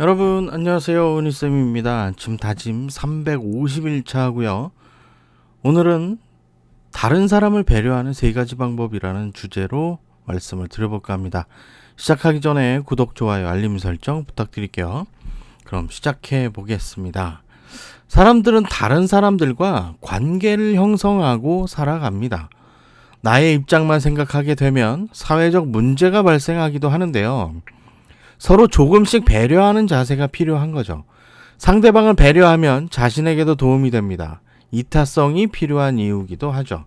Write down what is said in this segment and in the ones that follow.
여러분 안녕하세요. 은희쌤입니다. 지금 다짐 350일차 하고요. 오늘은 다른 사람을 배려하는 세 가지 방법이라는 주제로 말씀을 드려볼까 합니다. 시작하기 전에 구독, 좋아요, 알림 설정 부탁드릴게요. 그럼 시작해 보겠습니다. 사람들은 다른 사람들과 관계를 형성하고 살아갑니다. 나의 입장만 생각하게 되면 사회적 문제가 발생하기도 하는데요 서로 조금씩 배려하는 자세가 필요한 거죠. 상대방을 배려하면 자신에게도 도움이 됩니다. 이타성이 필요한 이유기도 하죠.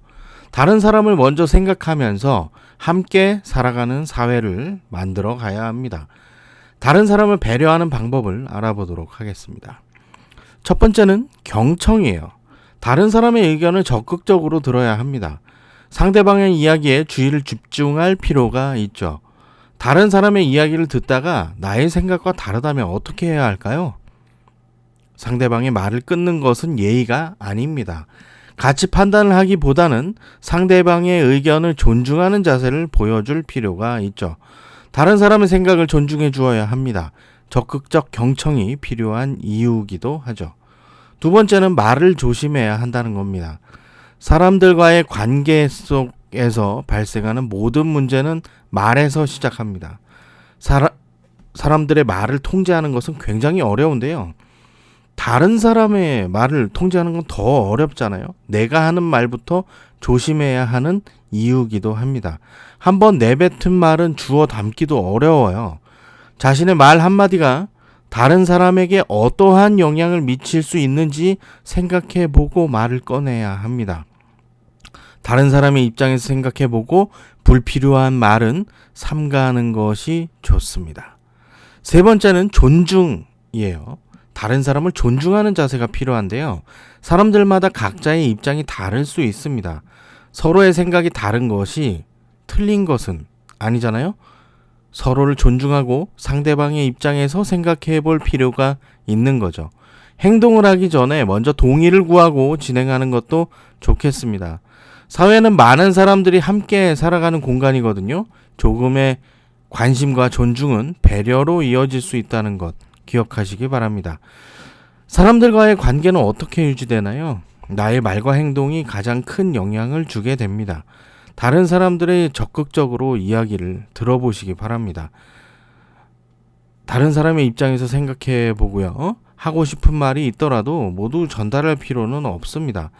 다른 사람을 먼저 생각하면서 함께 살아가는 사회를 만들어 가야 합니다. 다른 사람을 배려하는 방법을 알아보도록 하겠습니다. 첫 번째는 경청이에요. 다른 사람의 의견을 적극적으로 들어야 합니다. 상대방의 이야기에 주의를 집중할 필요가 있죠. 다른 사람의 이야기를 듣다가 나의 생각과 다르다면 어떻게 해야 할까요? 상대방의 말을 끊는 것은 예의가 아닙니다. 같이 판단을 하기보다는 상대방의 의견을 존중하는 자세를 보여줄 필요가 있죠. 다른 사람의 생각을 존중해 주어야 합니다. 적극적 경청이 필요한 이유기도 하죠. 두 번째는 말을 조심해야 한다는 겁니다. 사람들과의 관계 속 에서 발생하는 모든 문제는 말에서 시작합니다. 사람, 사람들의 말을 통제하는 것은 굉장히 어려운데요. 다른 사람의 말을 통제하는 건 더 어렵잖아요. 내가 하는 말부터 조심해야 하는 이유기도 합니다. 한번 내뱉은 말은 주워 담기도 어려워요. 자신의 말 한마디가 다른 사람에게 어떠한 영향을 미칠 수 있는지 생각해 보고 말을 꺼내야 합니다. 다른 사람의 입장에서 생각해 보고 불필요한 말은 삼가하는 것이 좋습니다. 세 번째는 존중이에요. 다른 사람을 존중하는 자세가 필요한데요. 사람들마다 각자의 입장이 다를 수 있습니다. 서로의 생각이 다른 것이 틀린 것은 아니잖아요. 서로를 존중하고 상대방의 입장에서 생각해 볼 필요가 있는 거죠. 행동을 하기 전에 먼저 동의를 구하고 진행하는 것도 좋겠습니다. 사회는 많은 사람들이 함께 살아가는 공간이거든요. 조금의 관심과 존중은 배려로 이어질 수 있다는 것 기억하시기 바랍니다. 사람들과의 관계는 어떻게 유지되나요? 나의 말과 행동이 가장 큰 영향을 주게 됩니다. 다른 사람들의 적극적으로 이야기를 들어보시기 바랍니다. 다른 사람의 입장에서 생각해 보고요. 어? 하고 싶은 말이 있더라도 모두 전달할 필요는 없습니다.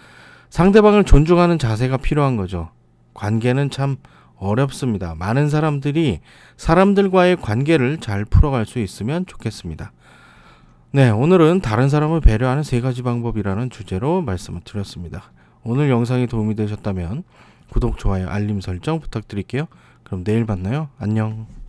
상대방을 존중하는 자세가 필요한 거죠. 관계는 참 어렵습니다. 많은 사람들이 사람들과의 관계를 잘 풀어갈 수 있으면 좋겠습니다. 네, 오늘은 다른 사람을 배려하는 세 가지 방법이라는 주제로 말씀을 드렸습니다. 오늘 영상이 도움이 되셨다면 구독, 좋아요, 알림 설정 부탁드릴게요. 그럼 내일 만나요. 안녕.